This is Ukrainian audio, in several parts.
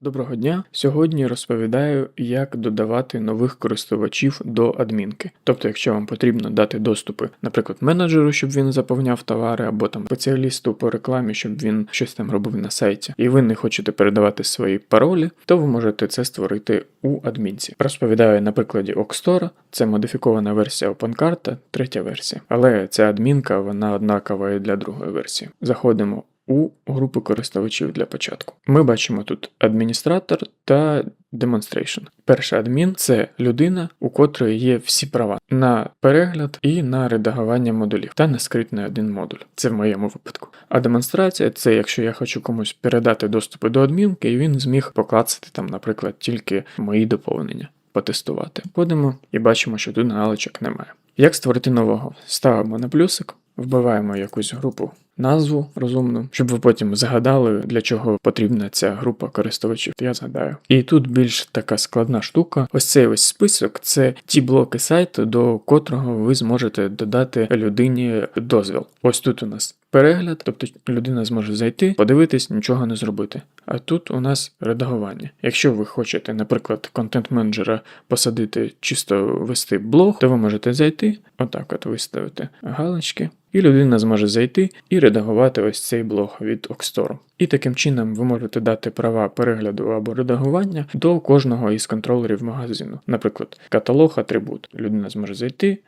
Доброго дня! Сьогодні розповідаю, як додавати нових користувачів до адмінки. Тобто, якщо вам потрібно дати доступи, наприклад, менеджеру, щоб він заповняв товари, або там спеціалісту по рекламі, щоб він щось там робив на сайті, і ви не хочете передавати свої паролі, то ви можете це створити у адмінці. Розповідаю на прикладі Окстора, це модифікована версія OpenCart, третя версія. Але ця адмінка вона однакова і для другої версії. Заходимо у групу користувачів для початку. Ми бачимо тут адміністратор та demonstration. Перший адмін це людина, у котрої є всі права на перегляд і на редагування модулів, та на скритний один модуль. Це в моєму випадку. А демонстрація це якщо я хочу комусь передати доступи до адмінки, і він зміг поклацати там, наприклад, тільки мої доповнення. Потестувати. Входимо і бачимо, що тут галочок немає. Як створити нового? Ставимо на плюсик, вбиваємо якусь групу назву розумну, щоб ви потім згадали, для чого потрібна ця група користувачів. Я згадаю. І тут більш така складна штука. Ось цей ось список це ті блоки сайту, до котрого ви зможете додати людині дозвіл. Ось тут у нас. Перегляд, тобто людина зможе зайти, подивитись, нічого не зробити. А тут у нас редагування. Якщо ви хочете, наприклад, контент-менеджера посадити, чисто вести блог, то ви можете зайти, отак от виставити галочки, і людина зможе зайти і редагувати ось цей блог від Окстору. І таким чином ви можете дати права перегляду або редагування до кожного із контролерів магазину. Наприклад, каталог атрибут. Людина зможе зайти.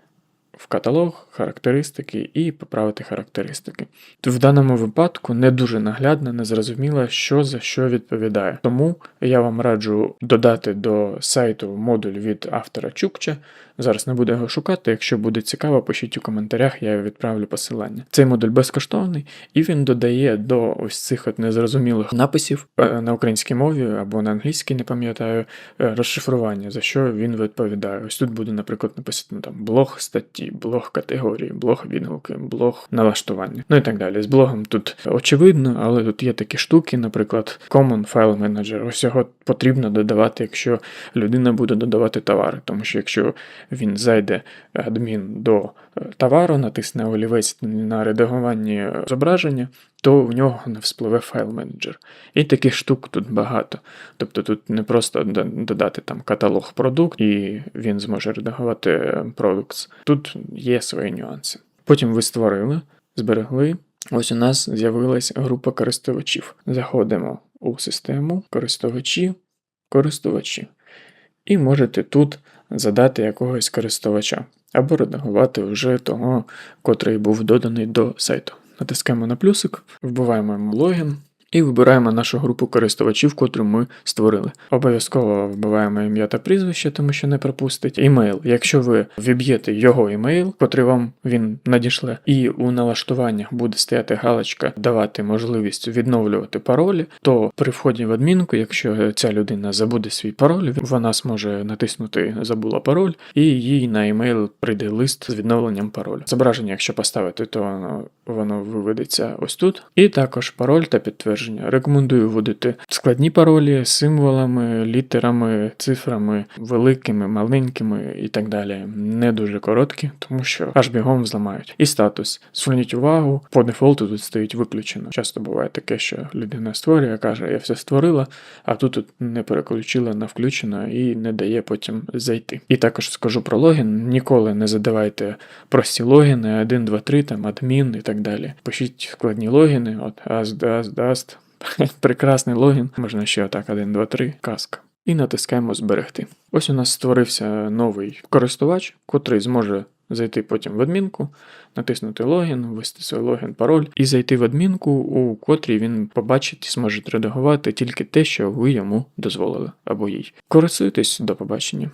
В каталог, характеристики і поправити характеристики. В даному випадку не дуже наглядно, не зрозуміло, що за що відповідає. Тому я вам раджу додати до сайту модуль від автора Чукча. Зараз не буду його шукати. Якщо буде цікаво, пишіть у коментарях, я відправлю посилання. Цей модуль безкоштовний, і він додає до ось цих от незрозумілих написів е, на українській мові або на англійській, не пам'ятаю, е, розшифрування, за що він відповідає. Ось тут буде, наприклад, написано там блог статті, блог категорії, блог відгуки, блог налаштування. Ну і так далі. З блогом тут очевидно, але тут є такі штуки, наприклад, Common File Manager. Ось його потрібно додавати, якщо людина буде додавати товари, тому що якщо він зайде адмін до товару, натисне олівець на редагуванні зображення, то в нього не вспливе файл менеджер. І таких штук тут багато. Тобто тут не просто додати там каталог продукт, і він зможе редагувати продукт. Тут є свої нюанси. Потім ви створили, зберегли. Ось у нас з'явилась група користувачів. Заходимо у систему користувачі, користувачі. І можете тут задати якогось користувача або редагувати вже того, котрий був доданий до сайту. Натискаємо на плюсик, вбиваємо йому логін. І вибираємо нашу групу користувачів, котру ми створили. Обов'язково вбиваємо ім'я та прізвище, тому що не пропустить. Імейл. Якщо ви віб'єте його імейл, котрий вам він надішле, і у налаштуваннях буде стояти галочка давати можливість відновлювати паролі, то при вході в адмінку, якщо ця людина забуде свій пароль, вона зможе натиснути Забула пароль, і їй на імейл прийде лист з відновленням паролю. Зображення, якщо поставити, то воно, виведеться ось тут. І також пароль та підтвердження підтвердження. Рекомендую вводити складні паролі символами, літерами, цифрами, великими, маленькими і так далі. Не дуже короткі, тому що аж бігом зламають. І статус. Зверніть увагу, по дефолту тут стоїть виключено. Часто буває таке, що людина створює, каже, я все створила, а тут не переключила на включено і не дає потім зайти. І також скажу про логін: ніколи не задавайте прості логіни, 1, 2, 3, там адмін і так далі. Пишіть складні логіни, от ast, ast, ast, Прекрасний логін. Можна ще отак 1, 2, 3, казка. І натискаємо зберегти. Ось у нас створився новий користувач, котрий зможе зайти потім в адмінку, натиснути логін, ввести свій логін, пароль і зайти в адмінку, у котрій він побачить і зможе редагувати тільки те, що ви йому дозволили або їй. Користуйтесь, до побачення.